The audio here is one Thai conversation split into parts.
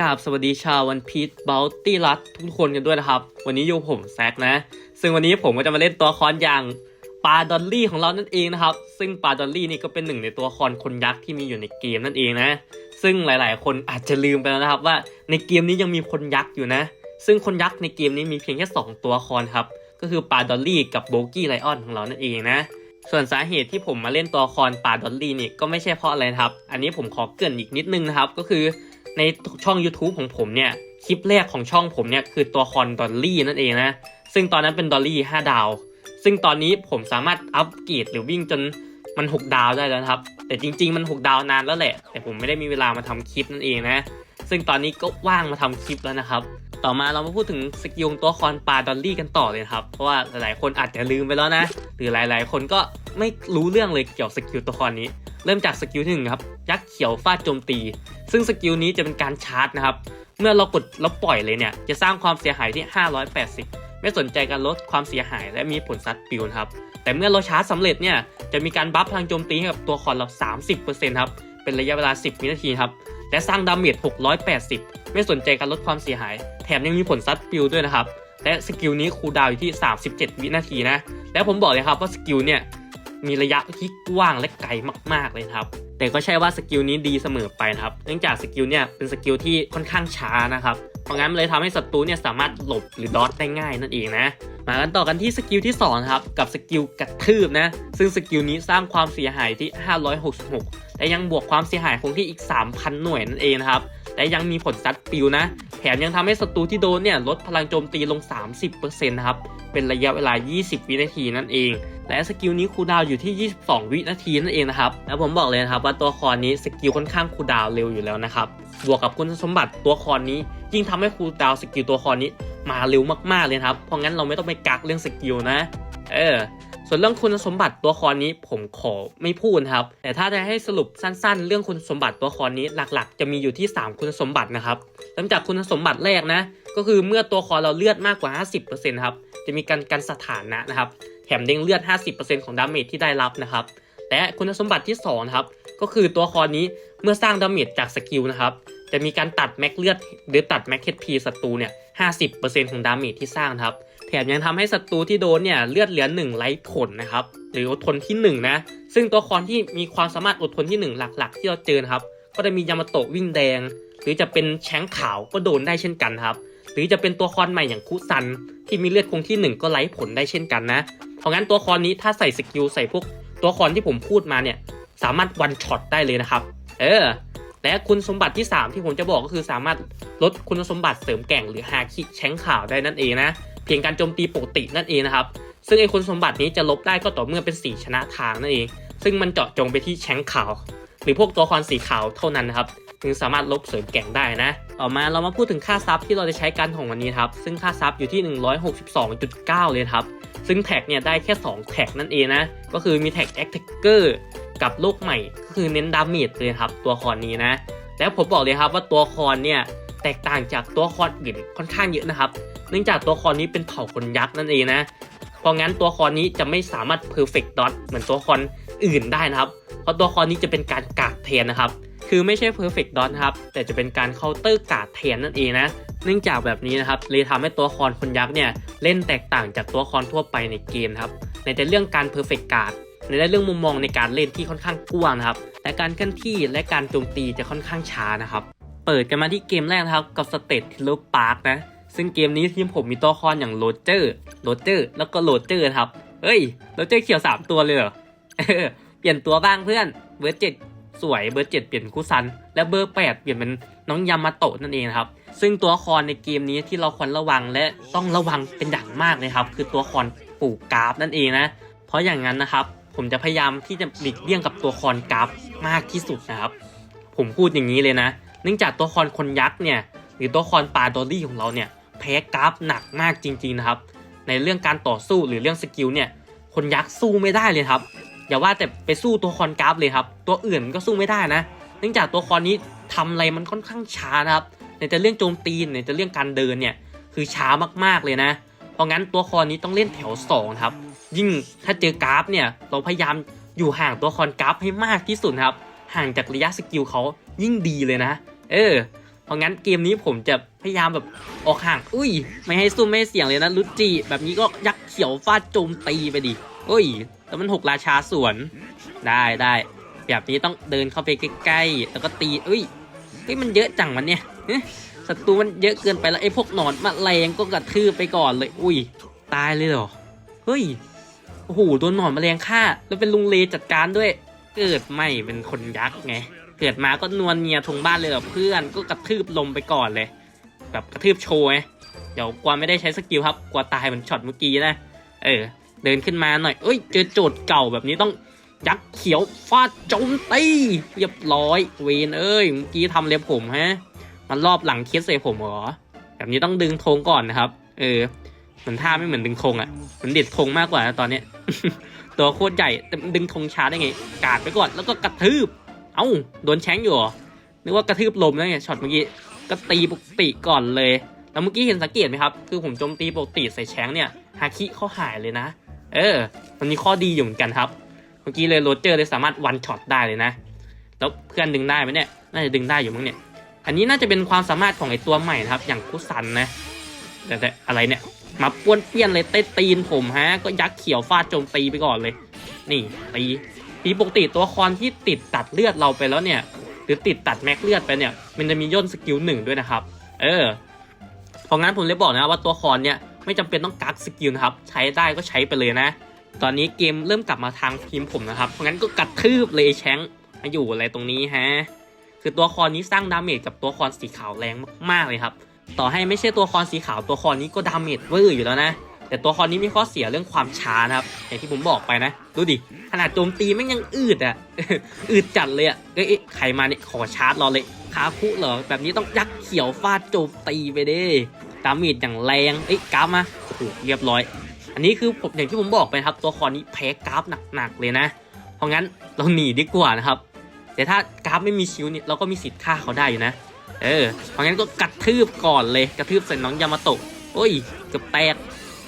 กราบสวัสดีชาววันพีชบัลตี้รัตทุกคนกันด้วยนะครับ วันนี้อยู่ผมแซกนะ ซึ่งวันนี้ผมก็จะมาเล่นตัวละครอย่างปาดอลลี่ของเรานั่นเองนะครับ ซึ่งปาดอลลี่นี่ก็เป็นหนึ่งในตัวละครคนยักษ์ที่มีอยู่ในเกมนั่นเองนะ ซึ่งหลายๆ คนอาจจะลืมไปแล้วนะครับว่าในเกมนี้ยังมีคนยักษ์อยู่นะ ซึ่งคนยักษ์ในเกมนี้มีเพียงแค่สองตัวละครครับ ก็คือปาดอลลี่กับโบกี้ไลออนของเรานั่นเองนะส่วนสาเหตุที่ผมมาเล่นตัวละครปาดอลลี่นี่ก็ไม่ใช่เพราะอะไรนะครับ อันนี้ผมขอเกรินอีกนิดนึงนะครับ ก็คือ ในช่อง YouTube ของผมเนี่ยคลิปแรกของช่องผมเนี่ยคือตัวละครดอลลี่นั่นเองนะ ซึ่งตอนนั้นเป็นดอลลี่5ดาว ซึ่งตอนนี้ผมสามารถอัปเกรดหรือวิ่งจนมัน 6 ดาวได้แล้วครับ แต่จริง ๆ มัน 6 ดาวนานแล้วแหละ แต่ผมไม่ได้มีเวลามาทำคลิปนั่นเองนะ ซึ่งตอนนี้ก็ว่างมาทำคลิปแล้วนะครับ ต่อมาเรามาพูดถึงสกิลตัวละครปลาดอลลี่กันต่อเลยครับ เพราะว่าหลายๆคนอาจจะลืมไปแล้วนะ หรือหลายๆ คนก็ไม่รู้เรื่องเลยเกี่ยวกับสกิลตัวละครนี้ เริ่มจากสกิลที่หนึ่งครับยักษ์เขียวฟาดโจมตี ซึ่งสกิลนี้จะเป็นการชาร์จนะครับ เมื่อเรากดแล้วปล่อยเลยเนี่ย จะสร้างความเสียหายที่ 580 ไม่สนใจการลดความเสียหายและมีผลซัดปิวนครับ แต่เมื่อเราชาร์จสำเร็จเนี่ย จะมีการบัฟพลังโจมตีให้กับตัวละครเรา30%ครับ เป็นระยะเวลา 10 วินาทีครับ และสร้างดาเมจ 680 ไม่สนใจการลดความเสียหาย แถมยังมีผลซัดปิวด้วยนะครับ และสกิลนี้คูลดาวอยู่ที่ 37 วินาทีนะ และผมบอกเลยครับว่าสกิลเนี่ย มีระยะที่กว้างและไกลมาก ๆ เลยครับ แต่ก็ใช่ว่าสกิลนี้ดีเสมอไปนะครับ เนื่องจากสกิลเนี่ยเป็นสกิลที่ค่อนข้างช้านะครับเพราะงั้นเลยทำให้ศัตรูเนี่ยสามารถหลบหรือดอทได้ง่ายนั่นเองนะ มากันต่อกันที่สกิลที่2ครับกับสกิลกระทืบนะ ซึ่งสกิลนี้สร้างความเสียหายที่ 566 และยังบวกความเสียหายคงที่อีก 3,000 หน่วยนั่นเองนะครับ และยังมีผลซัดปิวนะ แถมยังทำให้ศัตรูที่โดนเนี่ยลดพลังโจมตีลง 30%นะครับ เป็นระยะเวลา 20 วินาทีนั่นเอง และสกิลนี้คูดาวอยู่ที่ 22 วินาทีนั่นเองนะครับ แล้วผมบอกเลยนะครับว่าตัวครนี้สกิลค่อนข้างคูดาวเร็วอยู่แล้วนะครับ บวกกับคุณสมบัติตัวครนี้ ยิ่งทำให้คูดาวสกิลตัวครนี้มาเร็วมากๆเลยครับ เพราะงั้นเราไม่ต้องไปกักเรื่องสกิลนะ เออ ส่วนเรื่องคุณสมบัติตัวครนี้ผมขอไม่พูดครับ แต่ถ้าจะให้สรุปสั้นๆ เรื่องคุณสมบัติตัวครนี้หลักๆ จะมีอยู่ที่ 3 คุณสมบัตินะครับเริ่มจากคุณสมบัติแรกนะ ก็คือเมื่อตัวละครเราเลือดมากกว่า 50%ครับจะมีการกันสถานะนะครับ แถมเด้งเลือด 50%ของดาเมจที่ได้รับนะครับ และคุณสมบัติที่2นะครับก็คือตัวครนี้เมื่อสร้างดาเมจจากสกิลนะครับจะมีการตัดแม็กเลือด หรือตัดแม็กเฮดพีศัตรูเนี่ย 50%ของดาเมจที่สร้างครับ มยังทำให้ศัตรูที่โดนเนี่ยเลือดเหลือ1ไร้ผลนะครับหรืออดทนที่ 1 นะ ซึ่งตัวละครที่มีความสามารถอดทนที่ 1 หลักๆ ที่เราเจอครับ ก็จะมียามาโตะวิ่งแดง หรือจะเป็นแชงขาวก็โดนได้เช่นกันครับ หรือจะเป็นตัวละครใหม่อย่างคุซัน ที่มีเลือดคงที่ 1 ก็ไร้ผลได้เช่นกันนะ เพราะงั้นตัวละครนี้ถ้าใส่สกิลใส่พวกตัวละครที่ผมพูดมาเนี่ยสามารถวันช็อตได้เลยนะครับ เออ และคุณสมบัติที่ 3 ที่ผมจะบอกก็คือสามารถลดคุณสมบัติเสริมแก่งหรือฮาคิแชงข่าวได้นั่นเองนะ เพียงการโจมตีปกตินั่นเองนะครับ ซึ่งไอ้คุณสมบัตินี้จะลบได้ก็ต่อเมื่อเป็นสีชนะทางนั่นเอง ซึ่งมันเจาะจงไปที่แชงขาว หรือพวกตัวละครสีขาวเท่านั้นนะครับถึงสามารถลบเสริมแก่งได้นะ ต่อมาเรามาพูดถึงค่าซับที่เราจะใช้กันของวันนี้ครับ ซึ่งค่าซับอยู่ที่ 162.9 เลยครับ ซึ่งแท็กเนี่ยได้แค่ 2 แท็กนั่นเองนะ ก็คือมีแท็กแอคแท็กเกอร์กับโลกใหม่ก็คือเน้นดาเมจเลยครับตัวครนี้นะ แล้วผมบอกเลยครับว่าตัวละครเนี่ยแตกต่างจากตัวละครอื่นค่อนข้างเยอะนะครับ นื่องจากตัวครนี้เป็นเผ่าคนยักษ์นั่นเองนะ เพราะงั้นตัวครนี้จะไม่สามารถ perfect dot เหมือนตัวละครอื่นได้นะครับ เพราะตัวครนี้จะเป็นการกาดแทนนะครับ คือไม่ใช่ perfect dot ครับ แต่จะเป็นการ counter กาดแทนนั่นเองนะ เนื่องจากแบบนี้นะครับเลยทำให้ตัวละครคนยักษ์เนี่ยเล่นแตกต่างจากตัวละครทั่วไปในเกมครับ ในแต่เรื่องการ perfect guard ในเรื่องมุมมองในการเล่นที่ค่อนข้างกว้างนครับ และการเคลื่อนที่และการโจมตีจะค่อนข้างช้านะครับ เปิดกันมาที่เกมแรกนะครับกับสเตททิลเลอร์พาร์คนะ ซึ่งเกมนี้ทีมผมมีตัวละครอย่างโรเจอร์โรเจอร์แล้วก็โรเจอร์ครับ เฮ้ยโรเจอร์เขียว 3 ตัวเลยเหรอเปลี่ยนตัวบ้างเพื่อนเบอร์เจ็ดสวยเบอร์เจ็ดเปลี่ยนคุซัน และเบอร์แปดเปลี่ยนเป็นน้องยามาโตะนั่นเองครับ ซึ่งตัวละครในเกมนี้ที่เราควรระวังและต้องระวังเป็นอย่างมากเลยครับ คือตัวละครปู่กราฟนั่นเองนะ เพราะอย่างนั้นนะครับ ผมจะพยายามที่จะหลีกเลี่ยงกับตัวละครกราฟมากที่สุดนะครับ ผมพูดอย่างนี้เลยนะ เนื่องจากตัวละครคนยักษ์เนี่ย หรือตัวละครปลาดอลลี่ของเราเนี่ย แพ้กราฟหนักมากจริงๆนะครับ ในเรื่องการต่อสู้หรือเรื่องสกิลเนี่ย คนยักษ์สู้ไม่ได้เลยครับ อย่าว่าแต่ไปสู้ตัวละครกราฟเลยครับ ตัวอื่นก็สู้ไม่ได้นะ เนื่องจากตัวครนี้ทำอะไรมันค่อนข้างช้านะครับ ในแต่เรื่องโจมตีในแต่เรื่องการเดินเนี่ยคือช้ามากๆเลยนะ เพราะงั้นตัวครนี้ต้องเล่นแถวสองครับ ยิ่งถ้าเจอกราฟเนี่ยเราพยายามอยู่ห่างตัวละครกราฟให้มากที่สุดครับ ห่างจากระยะสกิลเขายิ่งดีเลยนะ เออ เพราะงั้นเกมนี้ผมจะพยายามแบบออกห่าง อุ้ย ไม่ให้ซุ่มไม่ให้เสียงเลยนะลุจิแบบนี้ก็ยักษ์เขียวฟาดโจมตีไปดิอุ้ยแล้วมันหกราชาสวนได้ได้แบบนี้ต้องเดินเข้าไปใกล้ๆแล้วก็ตีเอ้ยเฮ้ยมันเยอะจังมันเนี่ยเอ๊ะศัตรูมันเยอะเกินไปแล้วไอ้พวกหนอนมาแรงก็กระทืบไปก่อนเลย อุ้ย ตายเลยเหรอเฮ้ยโอ้โหโดนหนอนมาแมลงฆ่า แล้วเป็นลุงเลจัดการด้วย เกิดไม่เป็นคนยักษ์ไง กิดมาก็นวลเนียทงบ้านเลยเหรอเพื่อนก็กระทืบลมไปก่อนเลย แบบกระทืบโชว์ไงเดี๋ยวกวาไม่ได้ใช้สกิลครับกวาตายเหมือนช็อตเมื่อกี้นะเออ เดินขึ้นมาหน่อยเอ้ยเจอโจทย์เก่าแบบนี้ต้องยักษ์เขียวฟาดโจมตีเรียบร้อยเวนเอ้ยเมื่อกี้ทำเล็บผมฮะมันรอบหลังเคสใส่ผมเหรอแบบนี้ต้องดึงธงก่อนนะครับ เออเหมือนท่าไม่เหมือนดึงธงอะเหมือนเด็ดธงมากกว่านะตอนเนี้ยตัวโคตรใหญ่แต่ดึงธงช้าได้ไง กาดไปก่อนแล้วก็กระทืบ เอ้าโดนแช้งอยู่หรอนึกว่ากระทืบลมแล้วไงช็อตเมื่อกี้ก็ตีปกติก่อนเลย แล้วเมื่อกี้เห็นสังเกตไหมครับ คือผมโจมตีปกติใส่แช้งเนี่ยฮาคิเขาหายเลยนะ เออ มันมีข้อดีอยู่เหมือนกันครับ เมื่อกี้เลยโรเจอร์เลยสามารถวันช็อตได้เลยนะ แล้วเพื่อนดึงได้ไหมเนี่ย น่าจะดึงได้อยู่มั้งเนี่ย อันนี้น่าจะเป็นความสามารถของไอตัวใหม่นะครับ อย่างคุซันนะ แต่แต่อะไรเนี่ย มาป้วนเปี้ยนเลยเต้ตีนผมฮะ ก็ยักษ์เขียวฟาดโจมตีไปก่อนเลย นี่ตี ตีปกติตัวละครที่ติดตัดเลือดเราไปแล้วเนี่ย หรือติดตัดแม็กเลือดไปเนี่ย มันจะมีย่นสกิลหนึ่งด้วยนะครับ เออ เพราะงั้นผมเลยบอกนะว่าตัวละครเนี่ยไม่จำเป็นต้องกักสกิลนะครับ ใช้ได้ก็ใช้ไปเลยนะ ตอนนี้เกมเริ่มกลับมาทางทีมผมนะครับ เพราะงั้นก็กัดทืบเลยแชงมาอยู่อะไรตรงนี้ฮะ คือตัวครนี้สร้างดาเมจกับตัวละครสีขาวแรงมากๆเลยครับ ต่อให้ไม่ใช่ตัวละครสีขาวตัวละครนี้ก็ดาเมจเวอร์อยู่แล้วนะ แต่ตัวครนี้มีข้อเสียเรื่องความช้านะครับอย่างที่ผมบอกไปนะ ดูดิ ขนาดโจมตีแม่งยังอืดอะ อืดจัดเลยอะเอ้ยเอ้ใครมาเนี่ยขอชาร์จรอเลยคาคุเหรอ แบบนี้ต้องยักษ์เขียวฟาดโจมตีไปเด้ดาเมจอย่างแรงเอ้ยกราฟมาโอ้โหเรียบร้อย อันนี้คือผมอย่างที่ผมบอกไปครับ ตัวละครนี้แพ้กราฟหนักๆเลยนะ เพราะงั้นเราหนีดีกว่านะครับ แต่ถ้ากราฟไม่มีชิวเนี่ยเราก็มีสิทธิ์ฆ่าเขาได้อยู่นะ เออ เพราะงั้นก็กระทืบก่อนเลย กระทืบใส่น้องยามาโตะโอ้ยเกือบแตก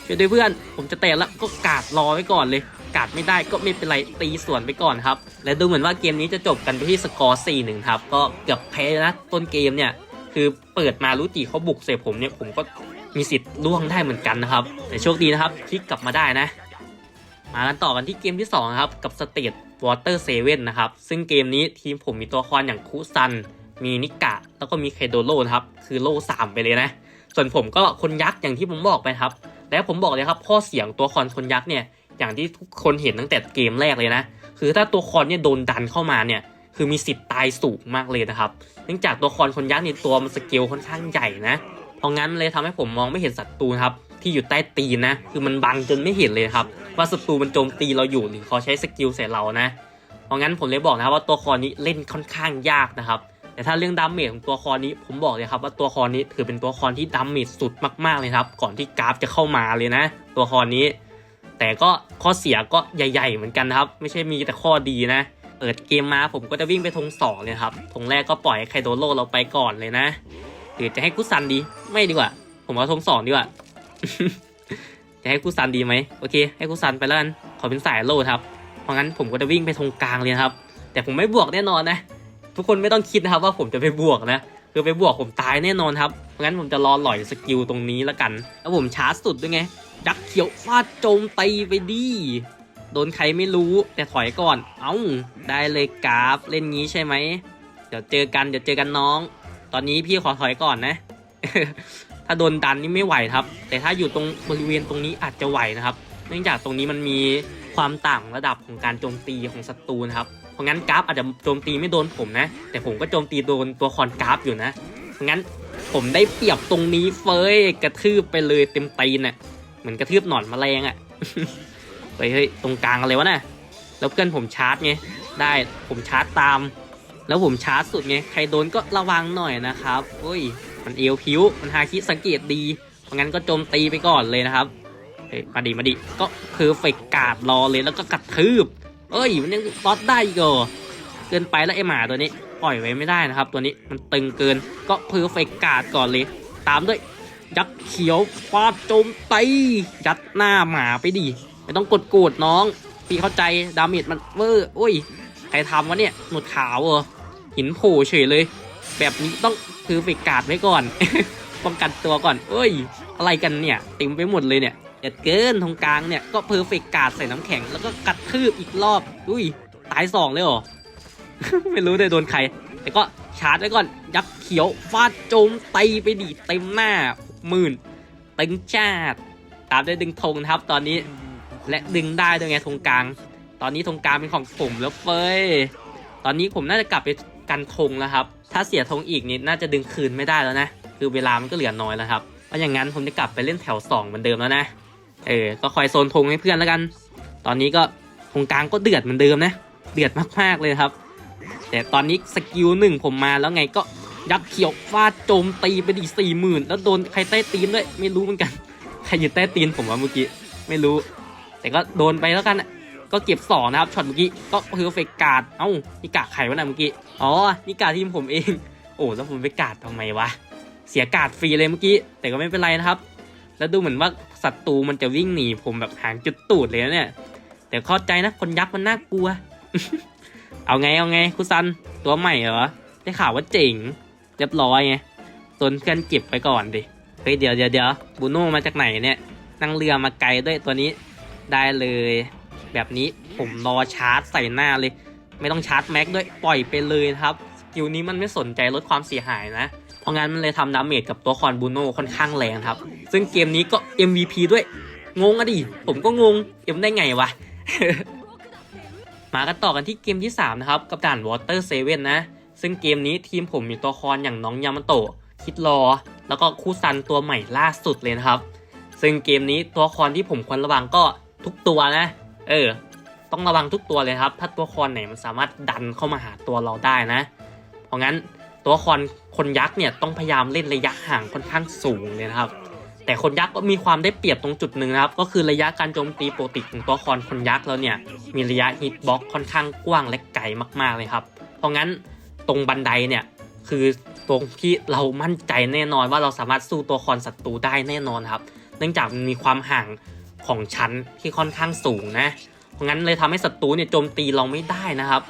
ช่วยด้วยเพื่อน ผมจะแตกแล้วก็กาดรอไว้ก่อนเลย กาดไม่ได้ก็ไม่เป็นไรตีสวนไปก่อนครับ และดูเหมือนว่าเกมนี้จะจบกันไปที่สกอร์4 1ครับ ก็เกือบแพ้นะต้นเกมเนี่ย คือเปิดมารู้จีเขาบุกใส่ผมเนี่ยผมก็มีสิทธิ์ล่วงได้เหมือนกันนะครับ แต่โชคดีนะครับพลิกกลับมาได้นะ มากันต่อกันที่เกมที่2ครับกับ State Water 7นนะครับ ซึ่งเกมนี้ทีมผมมีตัวละครอย่างคุซัน มีนิกะ แล้วก็มีเคโดโรนะครับ คือโล่สามไปเลยนะ ส่วนผมก็คนยักษ์อย่างที่ผมบอกไปครับ แล้วผมบอกเลยครับข้อเสียงตัวละครคนยักษ์เนี่ยอย่างที่ทุกคนเห็นตั้งแต่เกมแรกเลยนะ คือถ้าตัวละครเนี่ยโดนดันเข้ามาเนี่ยคือมีสิทธิ์ตายสูงมากเลยนะครับ เนื่องจากตัวละครคนยักษ์เนี่ยตัวมันสเกลค่อนข้างใหญ่นะ เพราะงั้นเลยทำให้ผมมองไม่เห็นศัตรูครับที่อยู่ใต้ตีนนะ คือมันบังจนไม่เห็นเลยครับ ว่าศัตรูมันโจมตีเราอยู่หรือเขาใช้สกิลใส่เรานะ เพราะงั้นผมเลยบอกนะครับว่าตัวละครนี้เล่นค่อนข้างยากนะครับ แต่ถ้าเรื่องดาเมจของตัวครนี้ผมบอกเลยครับว่าตัวครนี้ถือเป็นตัวละครที่ดาเมจสุดมากๆเลยครับ ก่อนที่กราฟจะเข้ามาเลยนะ ตัวครนี้ แต่ก็ข้อเสียก็ใหญ่ ๆ เหมือนกันครับ ไม่ใช่มีแต่ข้อดีนะ เปิดเกมมาผมก็จะวิ่งไปธงสองเลยครับธงแรกก็ปล่อยให้ไคโดโรเราไปก่อนเลยนะหรือจะให้กุซันดีไม่ดีกว่า ผมเอาธงสองดีกว่าจะให้กุซันดีไหมโอเค ให้กุซันไปแล้วกันขอเป็นสายโลดครับเพราะงั้นผมก็จะวิ่งไปธงกลางเลยครับแต่ผมไม่บวกแน่นอนนะ ทุกคนไม่ต้องคิดนะครับว่าผมจะไปบวกนะคือไปบวกผมตายแน่นอนครับเพราะงั้นผมจะรอหล่อยสกิลตรงนี้แล้วกันแล้วผมชาร์จสุดด้วยไงยักษ์เขียวฟาดโจมตีไปดิโดนใครไม่รู้แต่ถอยก่อน เอ้าได้เลยกราฟเล่นงี้ใช่ไหมเดี๋ยวเจอกันเดี๋ยวเจอกันน้อง ตอนนี้พี่ขอถอยก่อนนะ ถ้าโดนดันนี่ไม่ไหวครับ แต่ถ้าอยู่ตรงบริเวณตรงนี้อาจจะไหวนะครับ เนื่องจากตรงนี้มันมีความต่างระดับของการโจมตีของศัตรูนะครับ เพราะงั้นกราฟอาจจะโจมตีไม่โดนผมนะ แต่ผมก็โจมตีโดนตัวคอนกราฟอยู่นะเพราะงั้นผมได้เปรียบตรงนี้เฟยกระทืบไปเลยเต็มตีนน่ะเหมือนกระทืบหนอนแมลงอะ่ะเฮ้ยเฮ้ยตรงกลางอะไรวะน่ะแล้วเพื่อนผมชาร์จไงได้ผมชาร์จตาม แล้วผมชาร์จสุดไงใครโดนก็ระวังหน่อยนะครับเฮ้ยมันเอวพิ้วมันฮาคิสังเกตดี เพราะงั้นก็โจมตีไปก่อนเลยนะครับเฮ้ยมาดิมาดิก็เพอร์เฟกกาดรอเลยแล้วก็กระทืบ เอ้ย มันยังลดได้อีกเหรอเกินไปแล้วไอหมาตัวนี้ ปล่อยไว้ไม่ได้นะครับ ตัวนี้มันตึงเกินก็เพอร์เฟกกาดก่อนเลย ตามด้วยยักษ์เขียวฟาดโจมตียัดหน้าหมาไปดิไม่ต้องกดโกูดน้อง พี่เข้าใจดาเมจมันเวอร์โอ้ยใครทำวะเนี่ยหนวดขาวเหรอหินโผล่เฉยเลย แบบนี้ต้องคือไปกาดไว้ก่อนป้องกันตัวก่อน เอ้ย อะไรกันเนี่ยเต็มไปหมดเลยเนี่ย เด็ดเกินตรงกลางเนี่ยก็เพอร์เฟกกาดใส่น้ำแข็งแล้วก็กัดทืบอีกรอบอุ้ยตายสองเลยเหรอ ไม่รู้ได้โดนใคร แต่ก็ชาร์จไว้ก่อน ยักษ์เขียวฟาดโจมไตไปดีเต็มหน้าหมื่นตึงชาดตามด้ดึงธงครับตอนนี้ และดึงได้ด้วยไงธงกลาง ตอนนี้ธงกลางเป็นของผมแล้วเฟ้ยตอนนี้ผมน่าจะกลับไปกันธงแล้วครับ ถ้าเสียธงอีกนี่น่าจะดึงคืนไม่ได้แล้วนะ คือเวลามันก็เหลือน้อยแล้วครับเพราะอย่างนั้นผมจะกลับไปเล่นแถว2เหมือนเดิมแล้วนะ เออ ก็คอยโซนธงให้เพื่อนแล้วกัน ตอนนี้ก็ธงกลางก็เดือดเหมือนเดิมนะ เดือดมากๆเลยครับ แต่ตอนนี้สกิลหนึ่งผมมาแล้วไงก็ยักษ์เขียวฟาดโจมตีไปดีสี่หมื่นแล้วโดนใครใต้ตีนด้วย ไม่รู้เหมือนกัน ใครอยู่ใต้ตีนผมวะเมื่อกี้ ไม่รู้ แต่ก็โดนไปแล้วกันอะก็เก็บสองนะครับช็อตเมื่อกี้ก็เพอร์เฟกกาดเอ้านี่กาดใครวะนะเมื่อกี้ อ๋อ นี่กาดทีมผมเอง โอ้แล้วผมไปกาดทำไมวะ เสียกาดฟรีเลยเมื่อกี้ แต่ก็ไม่เป็นไรนะครับ แล้วดูเหมือนว่า ศัตรูมันจะวิ่งหนีผมแบบหางจุดตูดเลยนะเนี่ย แต่เข้าใจนะคนยักษ์มันน่ากลัว เอาไงเอาไงคุซันตัวใหม่เหรอได้ข่าวว่าเจ๋งเรียบร้อยไงตนเพื่อนเก็บไปก่อนดิเฮ้ยเดี๋ยวเดี๋ยวเดี๋ยวบูโน่มาจากไหนเนี่ยนั่งเรือมาไกลด้วยตัวนี้ได้เลย แบบนี้ผมรอชาร์จใส่หน้าเลย ไม่ต้องชาร์จแม็กด้วยปล่อยไปเลยครับสกิลนี้มันไม่สนใจลดความเสียหายนะ ราะงั้นมันเลยทำดาเมจกับตัวคอนบูโน่ค่อนข้างแรงครับ ซึ่งเกมนี้ก็ MVP ด้วย งงอะดิ ผมก็งง เอ็มได้ไงวะ มากันต่อกันที่เกมที่ 3 นะครับ กับด่าน Water 7นะ ซึ่งเกมนี้ทีมผมมีตัวคอนอย่างน้องยามาโตะคิดรอ แล้วก็คู่ซันตัวใหม่ล่าสุดเลยนะครับ ซึ่งเกมนี้ตัวคอนที่ผมควรระวังก็ทุกตัวนะ เออ ต้องระวังทุกตัวเลยครับ ถ้าตัวคอนไหนมันสามารถดันเข้ามาหาตัวเราได้นะ เพราะงั้น ตัวคอนคนยักษ์เนี่ยต้องพยายามเล่นระยะห่างค่อนข้างสูงเลยนะครับ แต่คนยักษ์ก็มีความได้เปรียบตรงจุดหนึ่งนะครับ ก็คือระยะการโจมตีปกติของตัวคอนคนยักษ์แล้วเนี่ยมีระยะฮิตบ็อกค่อนข้างกว้างและไกลมากๆเลยครับ เพราะงั้นตรงบันไดเนี่ยคือตรงที่เรามั่นใจแน่นอนว่าเราสามารถสู้ตัวคอนศัตรูได้แน่นอนครับ เนื่องจากมีความห่างของชั้นที่ค่อนข้างสูงนะ เพราะงั้นเลยทำให้ศัตรูเนี่ยโจมตีเราไม่ได้นะครับ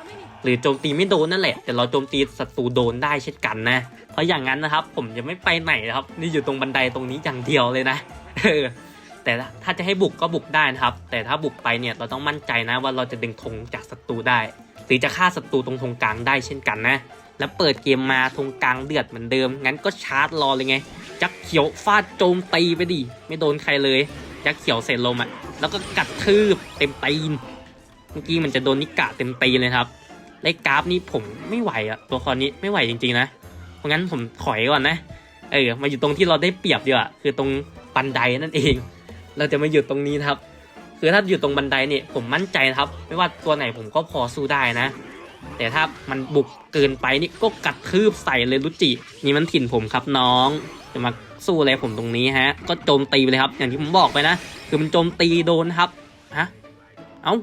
หรือโจมตีไม่โดนนั่นแหละ แต่เราโจมตีศัตรูโดนได้เช่นกันนะ เพราะอย่างนั้นนะครับ ผมจะไม่ไปไหนนะครับ นี่อยู่ตรงบันไดตรงนี้อย่างเดียวเลยนะเออแต่ถ้าจะให้บุกก็บุกได้นะครับ แต่ถ้าบุกไปเนี่ยเราต้องมั่นใจนะว่าเราจะดึงธงจากศัตรูได้ หรือจะฆ่าศัตรูตรงธงกลางได้เช่นกันนะ แล้วเปิดเกมมาธงกลางเดือดเหมือนเดิม งั้นก็ชาร์จรอเลยไงยักษ์เขียวฟาดโจมตีไปดิ ไม่โดนใครเลยยักษ์เขียวเสร็จลมอะ แล้วก็กัดทืบเต็มตีน เมื่อกี้มันจะโดนนิกะเต็มตีเลยครับ เลขกราฟนี่ผมไม่ไหวอะตัวคอนนี้ไม่ไหวจริงๆนะเพราะงั้นผมถอยก่อนนะเออมาอยู่ตรงที่เราได้เปรียบดีกว่าคือตรงบันไดนั่นเอง เราจะมาอยู่ตรงนี้นะครับ คือถ้าอยู่ตรงบันไดเนี่ยผมมั่นใจนะครับ ไม่ว่าตัวไหนผมก็พอสู้ได้นะ แต่ถ้ามันบุกเกินไปนี่ก็กัดทืบใส่เลยรุจินี่มันถิ่นผมครับน้องจะมาสู้อะไรผมตรงนี้ฮะ ก็โจมตีไปเลยครับ อย่างที่ผมบอกไปนะ คือมันโจมตีโดนครับฮะเอ้า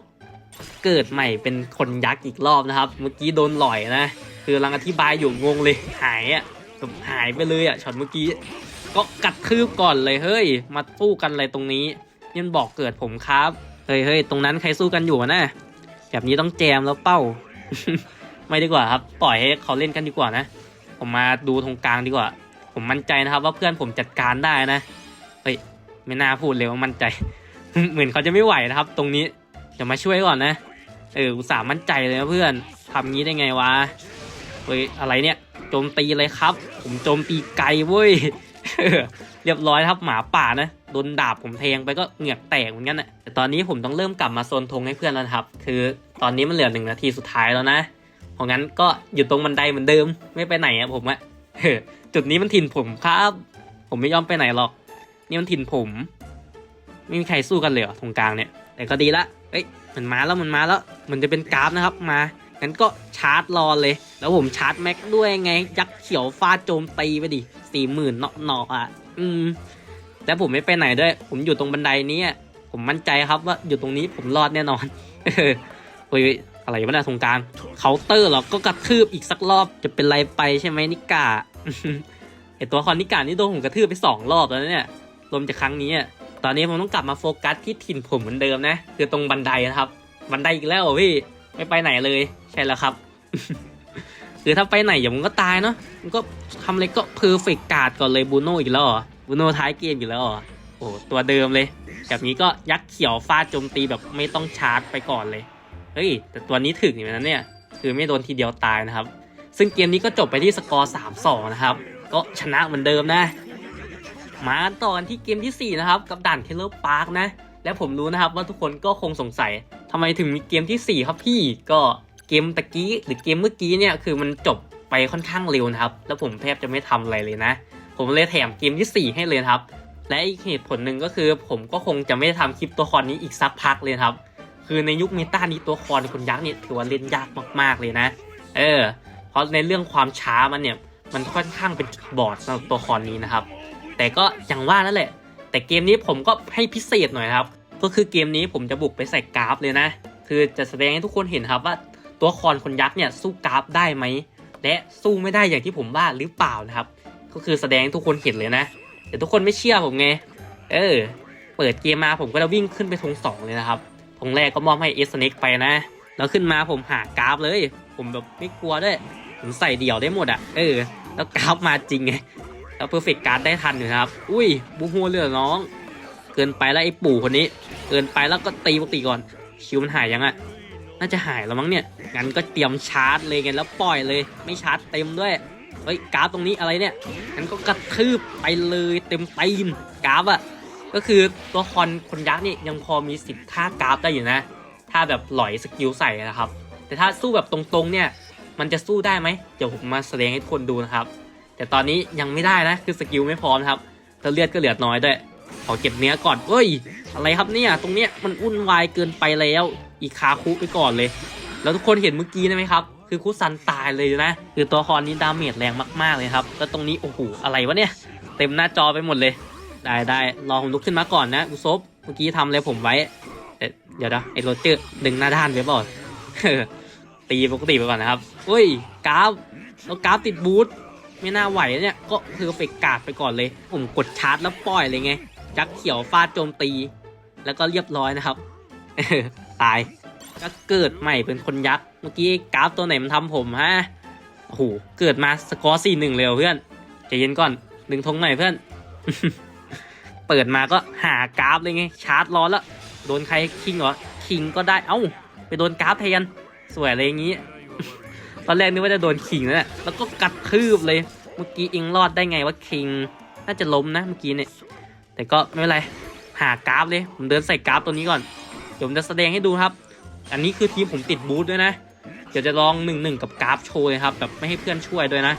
เกิดใหม่เป็นคนยักษ์อีกรอบนะครับ เมื่อกี้โดนหล่อยนะ คือกำลังอธิบายอยู่งงเลยหายอะแบบหายไปเลยอะช็อตเมื่อกี้ ก็กัดคืบก่อนเลยเฮ้ย มาสู้กันอะไรตรงนี้ยันบอกเกิดผมครับ เฮ้ยเฮ้ยตรงนั้นใครสู้กันอยู่นะแบบนี้ต้องแจมแล้วเป้า ไม่ดีกว่าครับ ปล่อยให้เขาเล่นกันดีกว่านะ ผมมาดูตรงกลางดีกว่า ผมมั่นใจนะครับ ว่าเพื่อนผมจัดการได้นะ เฮ้ยไม่น่าพูดเลยว่ามั่นใจ เหมือนเขาจะไม่ไหวนะครับ ตรงนี้ เดี๋ยวมาช่วยก่อนนะ เอออุตส่าห์มั่นใจเลยนะเพื่อนทำงี้ได้ไงวะ เฮ้ย อะไรเนี่ย โจมตีเลยครับ ผมโจมตีไกลเว้ย เรียบร้อยครับหมาป่านะ โดนดาบผมแทงไปก็เหงือกแตกเหมือนกันนะแต่ตอนนี้ผมต้องเริ่มกลับมาโซนธงให้เพื่อนแล้วครับ คือตอนนี้มันเหลือหนึ่งนาทีสุดท้ายแล้วนะ เพราะงั้นก็อยู่ตรงบันไดเหมือนเดิม ไม่ไปไหนอะผมอะเออจุดนี้มันถิ่นผมครับ ผมไม่ยอมไปไหนหรอก นี่มันถิ่นผม ไม่มีใครสู้กันเลยเหรอตรงกลางเนี่ย แต่ก็ดีละ เอ้ยมันมาแล้วมันมาแล้ว มันจะเป็นกราฟนะครับมางั้นก็ชาร์จรอเลย แล้วผมชาร์จแม็กด้วยไง ยักษ์เขียวฟาดโจมตีไปดิสี่หมื่นเนาะเนาะอะ อืม แล้วผมไม่ไปไหนด้วย ผมอยู่ตรงบันไดนี้ผมมั่นใจครับว่าอยู่ตรงนี้ผมรอดแน่นอนเฮ้ยอะไรวะเนี่ยตรงกลางเคาน์เตอร์หรอก็กระทืบอีกสักรอบจะเป็นไรไปใช่ไหมนิกาไอตัวคอนนิกานี่โดนผมกระทืบไปสองรอบแล้วเนี่ยรวมจากครั้งนี้อะ ตอนนี้ผมต้องกลับมาโฟกัสที่ถิ่นผมเหมือนเดิมนะ คือตรงบันไดนะครับ บันไดอีกแล้วพี่ ไม่ไปไหนเลย ใช่แล้วครับ คือถ้าไปไหนอย่างมันก็ตายเนาะ มันก็ทำอะไรก็เพอร์เฟกการ์ดก่อนเลยบูโน่อีกแล้วเหรอบูโน่ท้ายเกมอีกแล้วเหรอโอ้ตัวเดิมเลย แบบนี้ก็ยักษ์เขียวฟาดโจมตีแบบไม่ต้องชาร์จไปก่อนเลย เฮ้ย แต่ตัวนี้ถึกอยู่นะเนี่ย คือไม่โดนทีเดียวตายนะครับ ซึ่งเกมนี้ก็จบไปที่สกอร์ 3-2 นะครับ ก็ชนะเหมือนเดิมนะ มาต่อกันที่เกมทีสี่ 4 นะครับ กับด่านเทเลอร์พาร์คนะ และผมรู้นะครับว่าทุกคนก็คงสงสัยทำไมถึงมีเกมทีสี่ 4 ครับพี่ก็เกมตะกี้หรือเกมเมื่อกี้เนี่ยคือมันจบไปค่อนข้างเร็วนะครับ แล้วผมแทบจะไม่ทำอะไรเลยนะ ผมเลยแถมเกมทีสี่ 4 ให้เลยครับ และอีกเหตุผลหนึ่งก็คือ ผมก็คงจะไม่ได้ทำคลิปตัวครนี้อีกสักพักเลยครับ คือในยุคเมตานี้ตัวละครคนยักษ์เนี่ยถือว่าเล่นยากมากๆเลยนะ เออ เพราะในเรื่องความช้ามันเนี่ยมันค่อนข้างเป็นบอดสำหรับตัวละครนี้นะครับ แต่ก็อย่างว่านั่นแหละ แต่เกมนี้ผมก็ให้พิเศษหน่อยครับ ก็คือเกมนี้ผมจะบุกไปใส่กราฟเลยนะ คือจะแสดงให้ทุกคนเห็นครับว่าตัวละครคนยักษ์เนี่ยสู้กราฟได้ไหม และสู้ไม่ได้อย่างที่ผมว่าหรือเปล่านะครับ ก็คือแสดงให้ทุกคนเห็นเลยนะ แต่ทุกคนไม่เชื่อผมไง เออ เปิดเกมมาผมก็จะวิ่งขึ้นไปธงสองเลยนะครับธงแรกก็มอบให้เอสเน็กไปนะ แล้วขึ้นมาผมหากราฟเลย ผมแบบไม่กลัวด้วยผมใส่เดี่ยวได้หมดอะ่ะ เออ แล้วกราฟมาจริงไง แล้วเพอร์เฟกการ์ดได้ทันอยู่นะครับ อุ้ยบูฮัวเรือน้อง เกินไปแล้วไอ้ปู่คนนี้ เกินไปแล้วก็ตีปกติก่อน คิวมันหายยังอะ่ะน่าจะหายแล้วมั้งเนี่ย งั้นก็เตรียมชาร์จเลยกันแล้วปล่อยเลย ไม่ชาร์จเต็มด้วย เฮ้ยกราฟตรงนี้อะไรเนี่ย งั้นก็กระทืบไปเลยเต็มตีนกราฟอะก็คือตัวคอนคนยักษ์นี่ยังพอมีสิทธิ์ฆ่ากราฟได้อยู่นะ ถ้าแบบหลอยสกิลใส่นะครับ แต่ถ้าสู้แบบตรงๆเนี่ย มันจะสู้ได้ไหม เดี๋ยวผมมาแสดงให้ทุกคนดูนะครับ แต่ตอนนี้ยังไม่ได้นะคือสกิลไม่พร้อมครับแล้วเลือดก็เหลือน้อยด้วยขอเก็บเนื้อก่อนเอ้ย อะไรครับเนี่ย ตรงเนี้ยมันวุ่นวายเกินไปแล้ว อีคาคุไปก่อนเลย แล้วทุกคนเห็นเมื่อกี้ไหมครับ คือคุซันตายเลยนะ คือตัวครนี้ดาเมจแรงมากๆเลยครับ แล้วตรงนี้โอ้โหอะไรวะเนี่ย เต็มหน้าจอไปหมดเลย ได้ได้รอผมลุกขึ้นมาก่อนนะอุซบเมื่อกี้ทำอะไรผมไว้ เดี๋ยวนะไอ้โรเจอร์ดึงหน้าด้านไปเปล่าตีปกติไปก่อนนะครับเฮ้ยกราฟแล้วกราฟติดบูท ไม่น่าไหวนะเนี่ย ก็คือเฟกกาดไปก่อนเลย ผมกดชาร์จแล้วปล่อยเลยไง จักเขียวฟาดโจมตี แล้วก็เรียบร้อยนะครับ ตาย ก็เกิดใหม่เป็นคนยักษ์ เมื่อกี้กราฟตัวไหนมันทำผมฮะ โอ้โห เกิดมาสกอร์สี่หนึ่งเลยว่ะเพื่อนใจเย็นก่อนหนึ่งทงหน่อยเพื่อน เปิดมาก็หากราฟเลยไง ชาร์จร้อแล้วโดนใครคิงเหรอ คิงก็ได้ เอ้า ไปโดนกราฟแทนสวยอะไรอย่างงี้ ตอนแรกนึกว่าจะโดนคิงแล้วแหละแล้วก็กัดคืบเลย เมื่อกี้อิงรอดได้ไงว่าคิง น่าจะล้มนะเมื่อกี้เนี่ย แต่ก็ไม่เป็นไร หากราฟเลย ผมเดินใส่กราฟตัวนี้ก่อน เดี๋ยวผมจะแสดงให้ดูครับ อันนี้คือทีมผมติดบูธด้วยนะ เดี๋ยวจะลองหนึ่งหนึ่งกับกราฟโชว์เลยครับ แบบไม่ให้เพื่อนช่วยด้วยนะ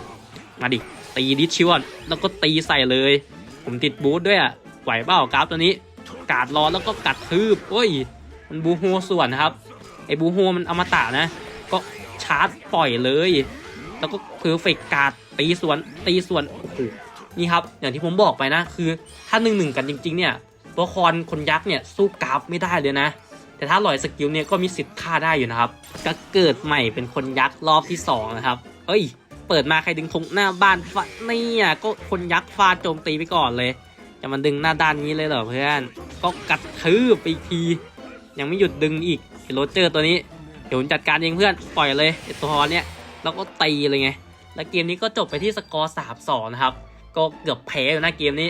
มาดิ ตีดิชิวอนแล้วก็ตีใส่เลย ผมติดบูธด้วยอะไหวเปล่ากราฟตัวนี้ กาดรอแล้วก็กัดทืบโอ้ย มันบูโฮส่วนนะครับ ไอ้บูโฮมันอมตะนะ ชาร์จปล่อยเลย แล้วก็เพอร์เฟกการ์ดตีสวนตีสวนโอ้โหนี่ครับ อย่างที่ผมบอกไปนะ คือถ้าหนึ่งหนึ่งกันจริง ๆ เนี่ยตัวละครคนยักษ์เนี่ยสู้กราฟไม่ได้เลยนะ แต่ถ้าลอยสกิลเนี่ยก็มีสิทธิ์ฆ่าได้อยู่นะครับ ก็เกิดใหม่เป็นคนยักษ์รอบที่สองนะครับ เอ้ย เปิดมาใครดึงธงหน้าบ้านฟาเนี่ยก็คนยักษ์ฟาดโจมตีไปก่อนเลยจะมาดึงหน้าด้านนี้เลยเหรอเพื่อน ก็กัดทืบไปอีกที ยังไม่หยุดดึงอีกโรเจอร์ตัวนี้ ดี๋ยวจัดการเองเพื่อนปล่อยเลยไอตัวเนี้ยแล้วก็ตีเลยไง แล้วเกมนี้ก็จบไปที่สกอร์3-2นะครับ ก็เกือบแพ้อยู่นะเกมนี้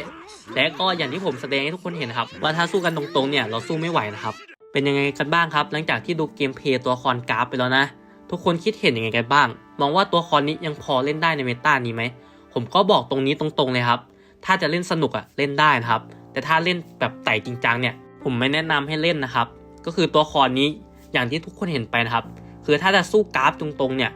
และก็อย่างที่ผมแสดงให้ทุกคนเห็นครับ ว่าถ้าสู้กันตรงๆเนี่ยเราสู้ไม่ไหวนะครับ เป็นยังไงกันบ้างครับ หลังจากที่ดูเกมเพย์ตัวละครกราฟไปแล้วนะ ทุกคนคิดเห็นยังไงกันบ้าง มองว่าตัวครนี้ยังพอเล่นได้ในเมตานี้ไหม ผมก็บอกตรงนี้ตรงๆเลยครับ ถ้าจะเล่นสนุกอะเล่นได้นะครับ แต่ถ้าเล่นแบบไต่จริงจังเนี่ย ผมไม่แนะนำให้เล่นนะครับ ก็คือตัวละครนี้ อย่างที่ทุกคนเห็นไปนะครับ คือถ้าจะสู้กราฟตรงๆเนี่ย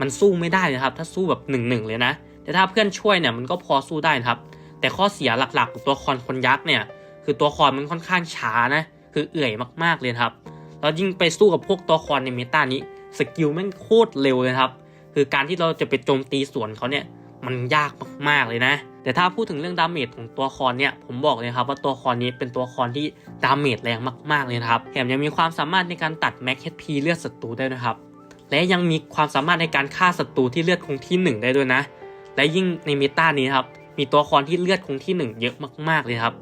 มันสู้ไม่ได้นะครับ ถ้าสู้แบบหนึ่งหนึ่งเลยนะ แต่ถ้าเพื่อนช่วยเนี่ยมันก็พอสู้ได้นะครับ แต่ข้อเสียหลักๆของตัวละครคนยักษ์เนี่ย คือตัวละครมันค่อนข้างช้านะ คือเอื่อยมากๆเลยครับ แล้วยิ่งไปสู้กับพวกตัวละครในเมตานี้สกิลแม่งโคตรเร็วเลยครับ คือการที่เราจะไปโจมตีสวนเขาเนี่ย มันยากมากๆเลยนะ แต่ถ้าพูดถึงเรื่องดาเมจของตัวละครเนี่ยผมบอกเลยครับว่าตัวครนี้เป็นตัวละครที่ดาเมจแรงมากๆเลยนะครับแถมยังมีความสามารถในการตัดแม็กเฮดพีเลือดศัตรูได้นะครับและยังมีความสามารถในการฆ่าศัตรูที่เลือดคงที่หนึ่งได้ด้วยนะ และยิ่งในเมตานี้ครับมีตัวละครที่เลือดคงที่หนึ่งเยอะมากๆเลยครับ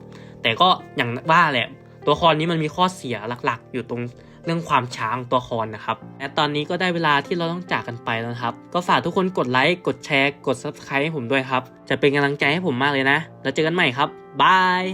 แต่ก็อย่างว่าแหละตัวละครนี้มันมีข้อเสียหลักๆ อยู่ตรง เรื่องความช้าของตัวคอนะครับและตอนนี้ก็ได้เวลาที่เราต้องจากกันไปแล้วครับ ก็ฝากทุกคนกดไลค์กดแชร์ กด subscribe ให้ผมด้วยครับ จะเป็นกำลังใจให้ผมมากเลยนะ แล้วเจอกันใหม่ครับบาย